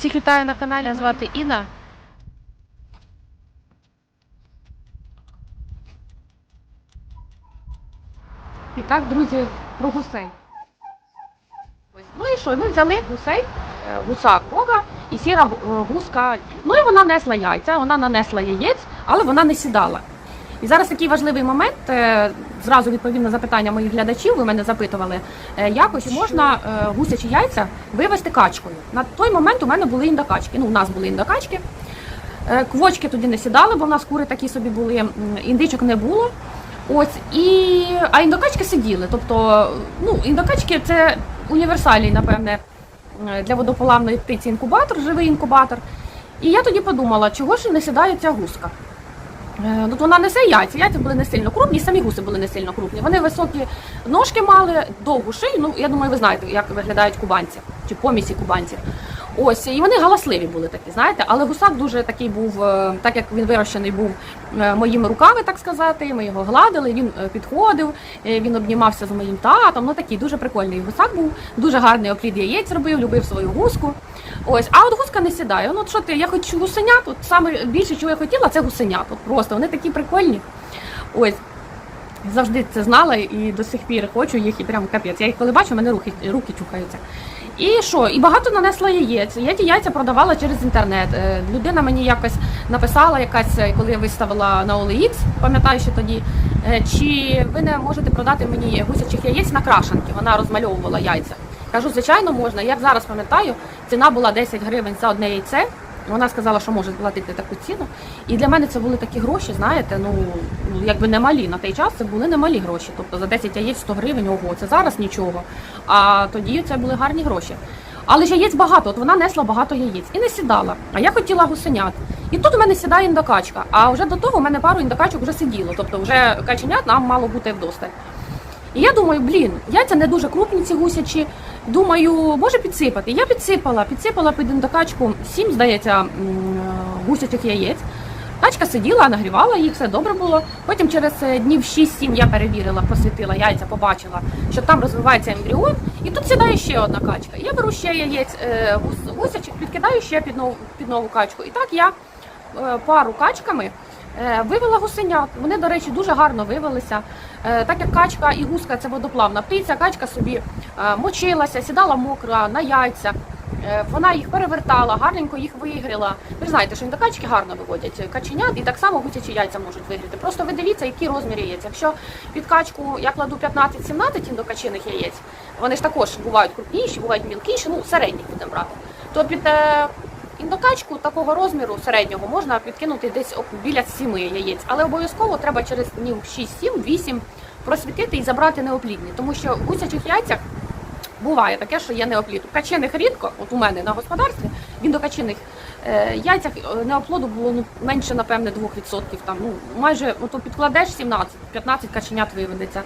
Всіх вітаю на каналі. Мене звати Інна. І так, друзі, про гусей. Ну і що? Ми взяли гусей, е, гуса Кога і сіра е, гуска. Ну і вона несла яйця, вона нанесла яєць, але вона не сідала. І зараз такий важливий момент. е, Зразу відповім на запитання моїх глядачів. Ви мене запитували, е, якось можна е, гусячі яйця вивести качкою. На той момент у мене були індокачки. Ну, у нас були індокачки. Квочки тоді не сідали, бо в нас кури такі собі були, індичок не було. Ось і а індокачки сиділи. Тобто, ну індокачки це універсальний, напевне, для водополамної птиці інкубатор, живий інкубатор. І я тоді подумала, чого ж не сідає ця гуска. Е, Ну, вона несе яйця. Яйця були не сильно крупні, самі гуси були не сильно крупні. Вони високі ножки мали, довгу шию. Ну, я думаю, ви знаєте, як виглядають кубанці чи помісі кубанців. Ось, і вони галасливі були такі, знаєте, але гусак дуже такий був, е, так як він вирощений був е, моїми руками, так сказати. Ми його гладили, він е, підходив, він обнімався з моїм татом. Ну такий дуже прикольний гусак був, дуже гарний оплід яєць робив, любив свою гуску. Ось, а от гуска не сідає. Ну, от що ти, я хочу гусенят. От саме більше, чого я хотіла, це гусенят. От просто вони такі прикольні. Ось. Завжди це знала і до сих пір хочу їх і прям капець. Я їх коли бачу, в мене руки, руки чухаються. І що? І багато нанесла яєць. Я ті яйця продавала через інтернет. Е, Людина мені якось написала, якась, е, коли я виставила на OLX, пам'ятаю ще тоді, е, чи ви не можете продати мені гусячих яєць на крашенки. Вона розмальовувала яйця. Кажу, звичайно, можна. Як зараз пам'ятаю, ціна була 10 гривень за одне яйце. Вона сказала, що може платити таку ціну. І для мене це були такі гроші, знаєте, ну якби немалі. На той час це були немалі гроші. Тобто за 10 яєць 100 гривень, ого, це зараз нічого. А тоді це були гарні гроші. Але ж яєць багато, от вона несла багато яєць і не сідала. А я хотіла гусенят. І тут у мене сідає індокачка. А вже до того у мене пару індокачок вже сиділо. Тобто вже каченят нам мало бути вдосталь. І я думаю, блін, яйця не дуже крупні ці гусячі. Думаю, може підсипати. Я підсипала, підсипала під індокачку сім, здається, м, гусячих яєць. Качка сиділа, нагрівала їх, все добре було. Потім через е, днів 6-7 я перевірила, просвітила яйця, побачила, що там розвивається ембріон, і тут сідає ще одна качка. Я беру ще яєць е, гус- гусячих, підкидаю ще під нову, під нову качку. І так я е, пару качками е, вивела гусенят. Вони, до речі, дуже гарно вивелися. Е, Так як качка і гуска це водоплавна птиця, качка собі е, мочилася, сідала мокра на яйця. Е, Вона їх перевертала, гарненько їх вигріла. Ви знаєте, що індокачки гарно виводять каченят, і так само гусячі яйця можуть вигріти. Просто ви дивіться, які розміри яєць. Якщо під качку я кладу 15-17 індокачиних яєць, вони ж також бувають крупніші, бувають мілкіші, ну середніх будемо брати. То під індокачку такого розміру середнього можна підкинути десь біля 7 яєць, але обов'язково треба через днів 6-7-8 просвітити і забрати неоплідні, тому що в гусячих яйцях Буває таке, що є неоплід. У качених рідко, от у мене на господарстві, він до качених е, яйцях е, неоплоду було ну, менше, напевне, 2%. Там, ну, майже ото підкладеш 17-15 каченят виведеться.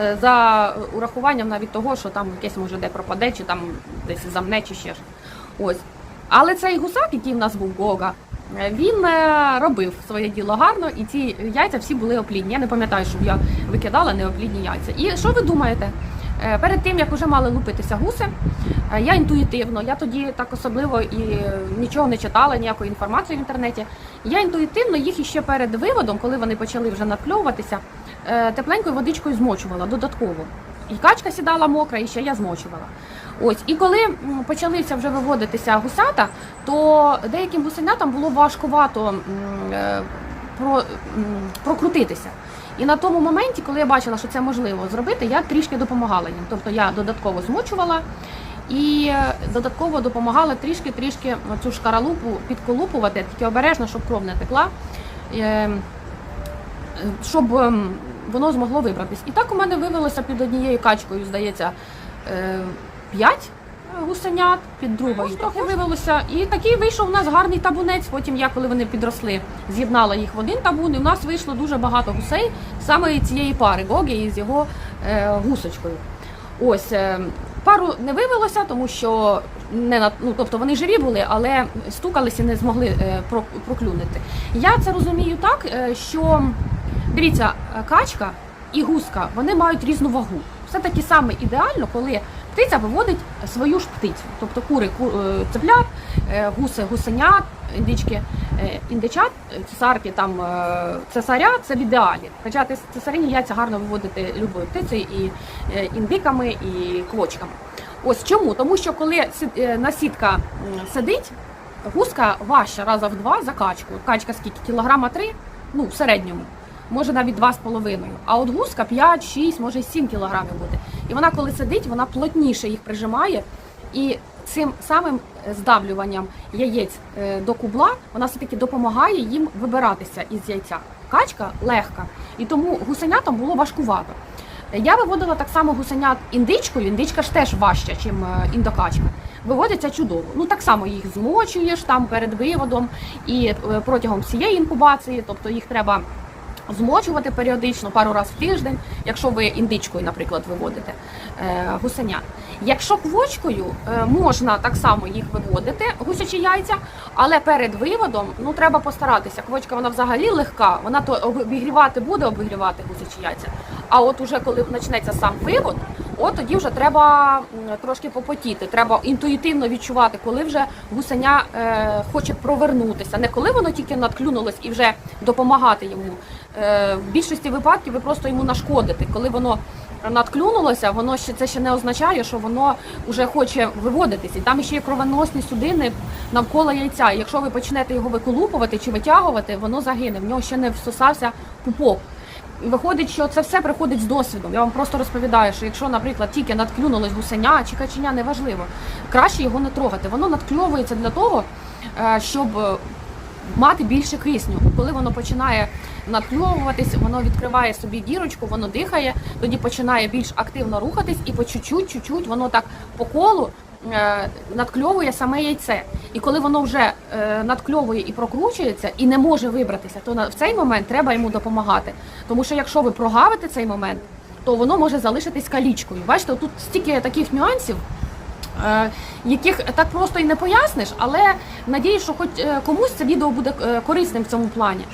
Е, за урахуванням навіть того, що там якесь може де пропаде, чи там десь замне, чи ще ж. Ось. Але цей гусак, який в нас був Гога, він е, робив своє діло гарно, і ці яйця всі були оплідні. Я не пам'ятаю, щоб я викидала неоплідні яйця. І що ви думаєте? Е, Перед тим як вже мали лупитися гуси, е, я інтуїтивно, я тоді так особливо і нічого не читала, ніякої інформації в інтернеті. Я інтуїтивно їх іще перед виводом, коли вони почали вже надкльовуватися, тепленькою водичкою змочувала додатково. І качка сідала мокра, і ще я змочувала. Ось, і коли почалися вже виводитися гусята, то деяким гусенятам було важкувато е, про, прокрутитися. І на тому моменті, коли я бачила, що це можливо зробити, я трішки допомагала їм. Тобто я додатково змочувала і е, додатково допомагала трішки-трішки цю шкаралупу підколупувати, тільки обережно, щоб кров не текла, е, щоб ем, воно змогло вибратись. І так у мене вивелося під однією качкою, здається, е, п'ять гусенят, під другою трохи вивелося. І такий вийшов у нас гарний табунець. Потім я, коли вони підросли, з'єднала їх в один табун, і у нас вийшло дуже багато гусей саме цієї пари Гогі із його е, гусочкою. Ось е, пару не вивелося, тому що не на ну, тобто вони живі були, але стукалися і не змогли е, про- проклюнути. Я це розумію так, е, що дивіться, е, качка і гуска вони мають різну вагу. Це таки саме ідеально, коли птиця виводить свою ж птицю. Тобто кури, ку, е, цеплят, е, гуси, гусенят, індички, е, індичат, цесарки, там, цесаря це в ідеалі. Хоча цесарині яйця гарно виводити любою птицею, і індиками, і квочками. Ось чому? Тому що коли насідка сидить, гуска важча раза в два за качку. Качка скільки? Кілограма три? Ну, в середньому. Може навіть два з половиною. А от гуска 5, 6, може й 7 кілограмів буде. І вона, коли сидить, вона плотніше їх прижимає. І цим самим е, здавлюванням яєць е, до кубла вона все-таки допомагає їм вибиратися із яйця. Качка легка, і тому гусенятам було важкувато. Я виводила так само гусенят індичкою. Індичка ж теж важча, ніж індокачка. Виводиться чудово. Ну так само їх змочуєш там перед виводом і е, протягом всієї інкубації, тобто їх треба змочувати періодично, пару разів в тиждень, якщо ви індичкою, наприклад, виводите е, гусеня. Якщо квочкою е, можна так само їх виводити, гусячі яйця, але перед виводом ну треба постаратися. Квочка вона взагалі легка, вона то обігрівати буде обігрівати гусячі яйця. А от уже коли почнеться сам вивод, от тоді вже треба трошки попотіти. Треба інтуїтивно відчувати, коли вже гусеня е, хоче провернутися. Не коли воно тільки надклюнулось і вже допомагати йому. Е, в більшості випадків ви просто йому нашкодите. Коли воно надклюнулося, воно ще це ще не означає, що воно вже хоче виводитися. І там ще є кровоносні судини навколо яйця. Якщо ви почнете його виколупувати чи витягувати, воно загине. В нього ще не всосався пупок. І виходить, що це все приходить з досвідом. Я вам просто розповідаю, що якщо, наприклад, тільки надклюнулось гусеня чи каченя, неважливо, краще його не трогати. Воно надкльовується для того, е, щоб е, мати більше кисню. Коли воно починає надкльовуватись, воно відкриває собі дірочку, воно дихає, тоді починає більш активно рухатись, і по чуть-чуть, чуть-чуть воно так по колу е, надкльовує саме яйце. І коли воно вже е, надкльовує і прокручується, і не може вибратися, то на в цей момент треба йому допомагати. Тому що якщо ви прогавите цей момент, то воно може залишитись калічкою. Бачите, тут стільки таких нюансів. е, Яких так просто і не поясниш, але надіюсь, що хоч е, комусь це відео буде е, корисним в цьому плані.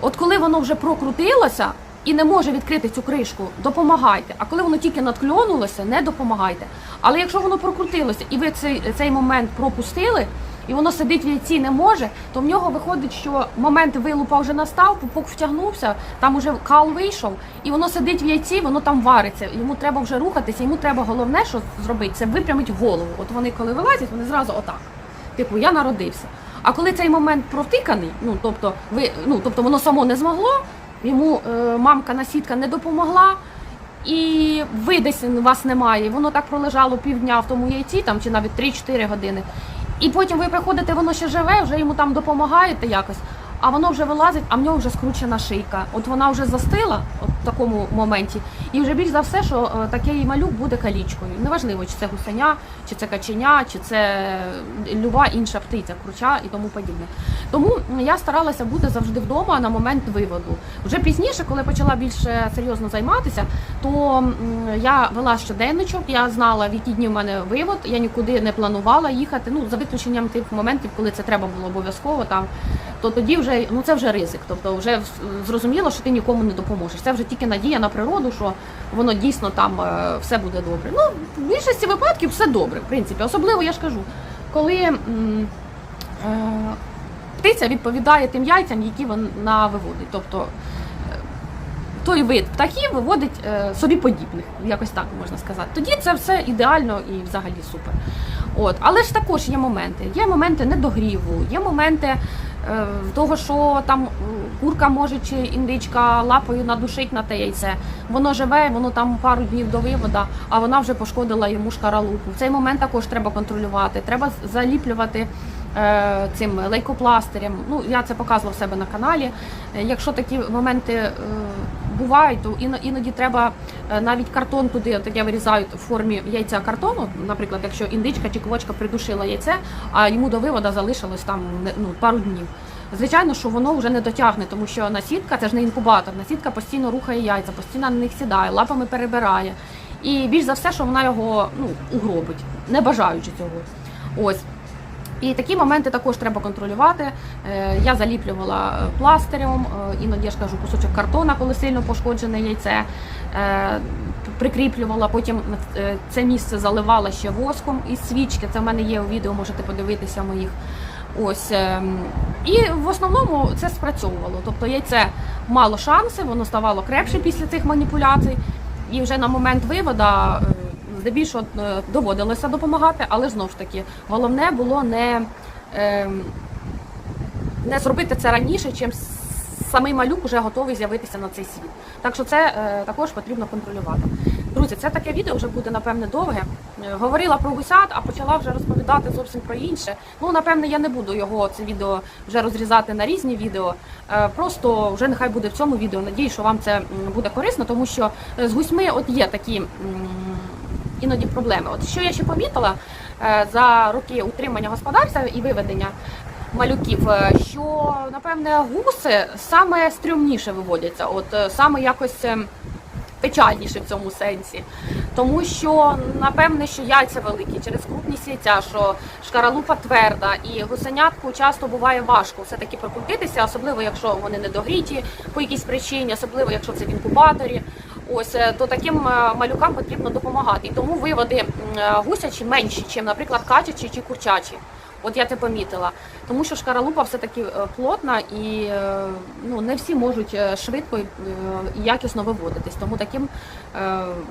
От коли воно вже прокрутилося і не може відкрити цю кришку, допомагайте. А коли воно тільки надкльонулося, не допомагайте. Але якщо воно прокрутилося і ви цей, цей момент пропустили, і воно сидить в яйці не може, то в нього виходить, що момент вилупа вже настав, пупок втягнувся, там уже кал вийшов, і воно сидить в яйці, воно там вариться. Йому треба вже рухатися, йому треба головне, що зробити, це випрямити голову. От вони коли вилазять, вони зразу отак. Типу, я народився. А коли цей момент провтиканий, ну тобто, ви ну тобто воно само не змогло, йому е, мамка насідка не допомогла. І ви десь вас немає, воно так пролежало півдня в тому яйці, там чи навіть 3-4 години. І потім ви приходите, воно ще живе, вже йому там допомагаєте якось, а воно вже вилазить, а в нього вже скручена шийка. От вона вже застила от в такому моменті, і вже більш за все, що е, такий малюк буде калічкою. Неважливо, чи це гусеня, чи це каченя, чи це люба інша птиця, круча і тому подібне. Тому я старалася бути завжди вдома на момент виводу. Вже пізніше, коли почала більше серйозно займатися, то я вела щоденничок, я знала, в які дні в мене вивод, я нікуди не планувала їхати. Ну за виключенням тих моментів, коли це треба було обов'язково там. То тоді вже ну це вже ризик. Тобто вже зрозуміло, що ти нікому не допоможеш. Це вже тільки надія на природу, що воно дійсно там е, все буде добре. Ну в більшості випадків все добре, в принципі. Особливо я ж кажу, коли е, птиця відповідає тим яйцям, які вона виводить. Тобто е, той вид птахів виводить собі подібних, якось так можна сказати. Тоді це все ідеально і взагалі супер. От, але ж також є моменти. Є моменти недогріву, є моменти того, що там курка може чи індичка лапою надушить на те яйце. Воно живе, воно там пару днів до вивода, а вона вже пошкодила йому шкаралупу. В цей момент також треба контролювати. Треба заліплювати е, цим лейкопластирем. Ну я це показувала в себе на каналі. Е, Якщо такі моменти е, бувають, то іноді треба е, навіть картон туди, так я вирізаю в формі яйця картону. Наприклад, якщо індичка чи квочка придушила яйце, а йому до вивода залишилось там ну, пару днів. Звичайно, що воно вже не дотягне, тому що насідка це ж не інкубатор. Насідка постійно рухає яйця, постійно на них сідає, лапами перебирає. І більш за все, що вона його ну, угробить, не бажаючи цього. Ось. І такі моменти також треба контролювати. Е, Я заліплювала е, пластирем, е, іноді я ж кажу кусочок картона, коли сильно пошкоджене яйце. Прикріплювала, потім це місце заливала ще воском із свічки. Це в мене є у відео, можете подивитися моїх. Ось ем, і в основному це спрацьовувало. Тобто яйце мало шанси, воно ставало крепше після цих маніпуляцій. І вже на момент вивода здебільшого е, доводилося допомагати, але знову ж таки головне було не, ем, не зробити це раніше, чим самий малюк вже готовий з'явитися на цей світ. Так що це е, також потрібно контролювати. Друзі, це таке відео вже буде напевне довге. Е, Говорила про гусят, а почала вже розповідати зовсім про інше. Ну, напевне, я не буду його це відео вже розрізати на різні відео. Просто вже нехай буде в цьому відео. Надію, що вам це буде корисно, тому що з гусьми от є такі іноді проблеми. От що я ще помітила е, за роки утримання господарства і виведення малюків, е, що напевне гуси саме стрімніше виводяться, от е, саме якось. ем, печальніше в цьому сенсі. Тому що, напевне, що яйця великі через крупність яйця, що шкаралупа тверда, і гусенятку часто буває важко все-таки прокрутитися, особливо якщо вони недогріті по якійсь причині, особливо якщо це в інкубаторі. Ось е, то таким е, малюкам потрібно допомагати. І тому виводи е, гусячі менші, ніж, наприклад, качачі чи курчачі. От я це помітила, тому що шкаралупа все таки е, плотна і е, ну не всі можуть е, швидко і якісно виводитись. Тому таким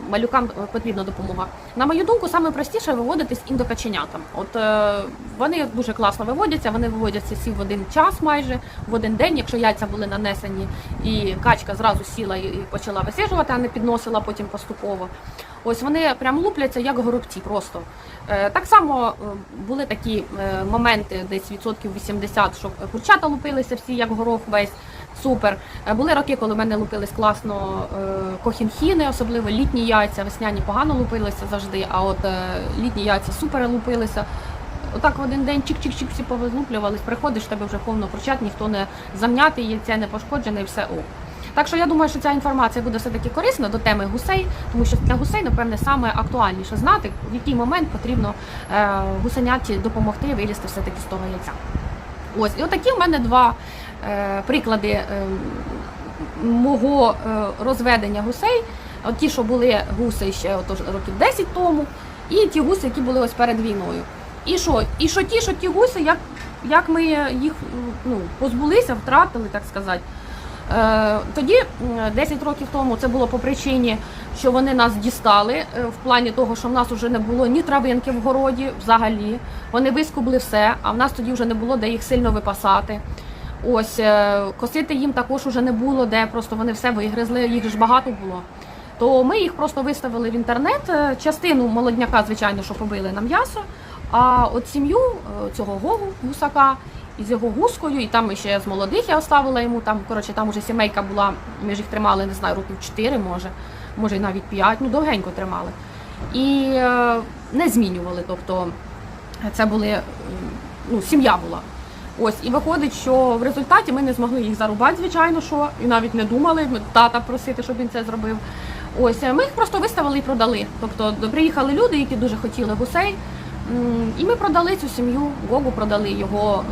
малюкам потрібна допомога. На мою думку, саме простіше виводитись індокаченятам. От вони дуже класно виводяться, вони виводяться всі в один час, майже в один день. Якщо яйця були нанесені, і качка зразу сіла і почала висижувати, а не підносила потім поступово. Ось вони прям лупляться як горобці просто. Так само були такі моменти, десь відсотків 80, що курчата лупилися всі як горох весь. Супер. Е, Були роки, коли в мене лупились класно е, кохінхіни, особливо літні яйця, весняні погано лупилися завжди, а от е, літні яйця супер лупилися. Отак в один день чик-чик-чик всі повилуплювались, приходиш, в тебе вже повно курчат, ніхто не замнятий, яйце не пошкоджене і все ок. Так що я думаю, що ця інформація буде все-таки корисна до теми гусей, тому що для гусей, напевне, саме актуальніше знати, в який момент потрібно е, гусеняті допомогти вилізти все-таки з того яйця. Ось, і отакі в мене два е, приклади е, мого розведення гусей. От ті, що були гуси ще от, років 10 тому, і ті гуси, які були ось перед війною. І що? І що ті, що ті гуси, як, як ми їх ну, позбулися, втратили, так сказати. Е, Тоді, 10 років тому, це було по причині, що вони нас дістали е, в плані того, що в нас вже не було ні травинки в городі взагалі. Вони вискубли все, а в нас тоді вже не було де їх сильно випасати. Ось е, косити їм також уже не було, де просто вони все вигризли, їх ж багато було. То ми їх просто виставили в інтернет. Частину молодняка, звичайно, що побили на м'ясо. А от сім'ю цього гогу гусака із його гускою, і там ще з молодих я оставила йому. Там коротше, там уже сімейка була. Ми ж їх тримали, не знаю, років 4, може, може й навіть 5, ну довгенько тримали. І е, не змінювали. Тобто це були е, ну, сім'я була. Ось і виходить, що в результаті ми не змогли їх зарубати, звичайно, що і навіть не думали тата просити, щоб він це зробив. Ось е, ми їх просто виставили і продали. Тобто приїхали люди, які дуже хотіли гусей. І ми продали цю сім'ю, Гогу продали його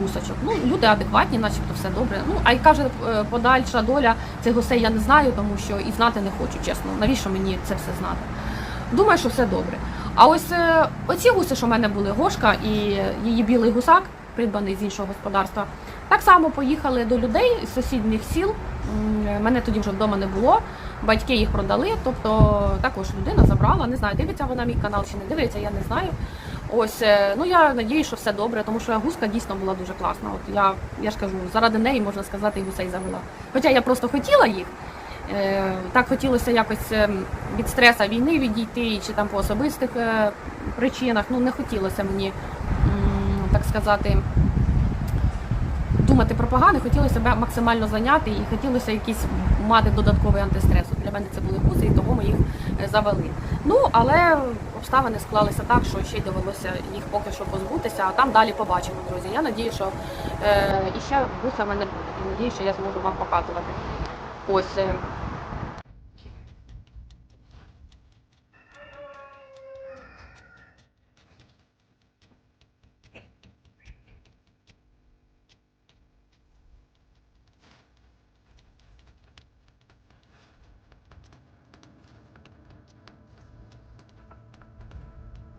е, гусочок. Ну, люди адекватні, начебто все добре. Ну, а й каже, е, подальша доля цих гусей я не знаю, тому що і знати не хочу, чесно. Навіщо мені це все знати? Думаю, що все добре. А ось е, оці гуси, що в мене були Гошка і її білий гусак, придбаний з іншого господарства, так само поїхали до людей з сусідніх сіл. Мене тоді вже вдома не було. Батьки їх продали, тобто також людина забрала. Не знаю, дивиться вона мій канал чи не дивиться, я не знаю. Ось, е, ну я надію, що все добре, тому що гуска дійсно була дуже класна. От я, я ж кажу, заради неї можна сказати, і гусей завела. Хоча я просто хотіла їх. Е, Так хотілося якось ем, від стреса війни відійти, чи там по особистих е, причинах. Ну не хотілося мені, так сказати, думати про погане, хотілося себе максимально зайняти і хотілося якийсь мати додатковий антистрес. От Для мене це були гуси, і того ми їх е, завели. Ну але обставини склалися так, що ще й довелося їх поки що позбутися, а там далі побачимо, друзі. Я надію, що е, і ще в мене буде. І надію, що я зможу вам показувати. Ось. е,